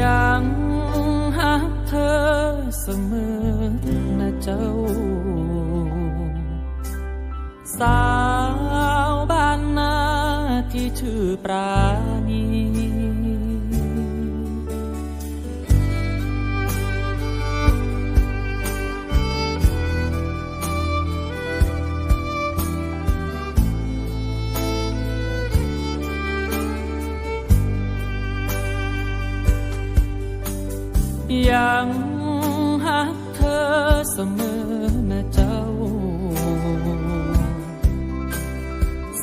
ยังหักเธอเสมอนะเจ้า สาวบ้านนาที่ชื่อปราณี ยังหักเธอเสมอนะเจ้า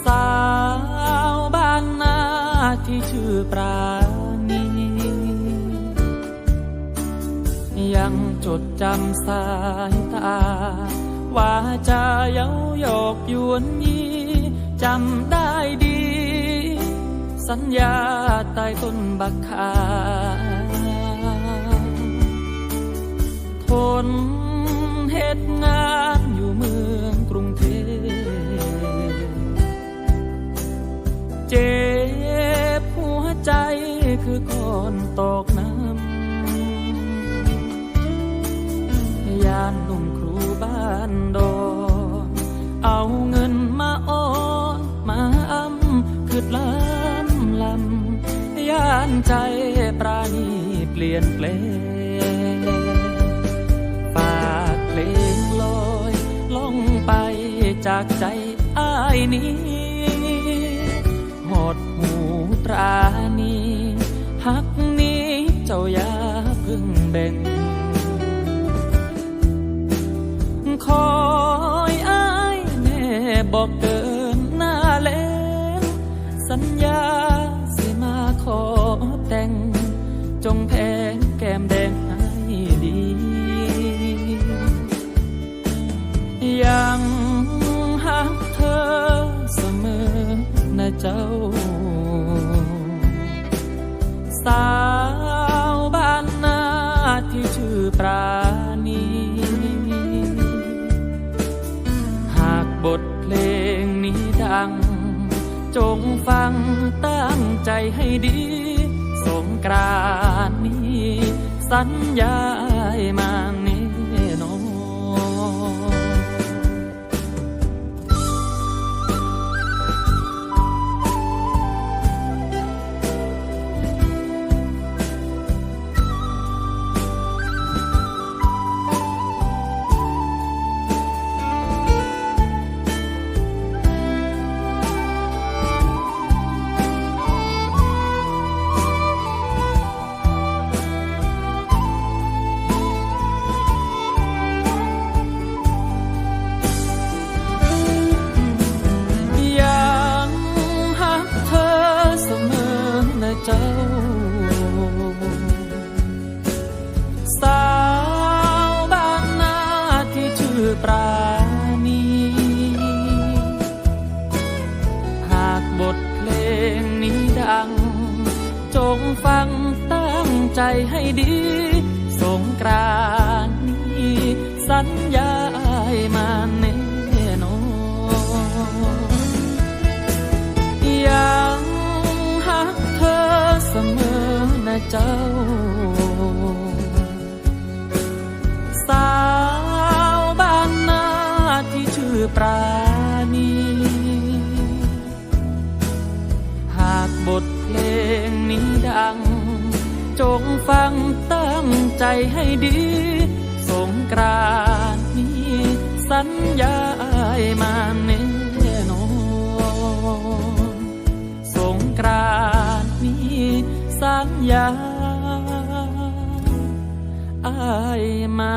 สาวบ้านนาที่ชื่อปราณี ยังจดจำสายตา ว่าจะเย้ายอกยวนยีจำได้ดี สัญญาใต้ต้นบักคา นเหตุงานอยู่เมืองกรุงเทพเจ็บหัวใจคือก่อนตกน้ำยานหนุ่มครูบ้านดอนเอาเงินมาอ้อนมาอ้ำคือล้ำลำยานใจปราณีเปลี่ยนแปลง จากใจอ้ายนี้หดหูตรานีหักนี้เจ้าอย่าเพึ่งเบ่งคอยอ้ายแน่บอกเกินหน้าเล่นสัญญาสิมาขอแต่ง จงแพงแก้มแดง ที่ชื่อปราณี หากบทเพลงนี้ดัง จงฟังตั้งใจให้ดี สงกรานนี้ สัญญาให้มาแน่น งนี้ดัง จงฟังตั้งใจให้ดี สงกรานนี้ สัญญาให้มาแน่นอนยังหักเธอเสมอนะเจ้า สาวบ้านนาที่ชื่อปราณี บทเพลงนี้ดัง จงฟังตั้งใจให้ดี สงกรานนี้ สัญญาให้มาแน่นอนสงกรานนี้ สัญญาอายมา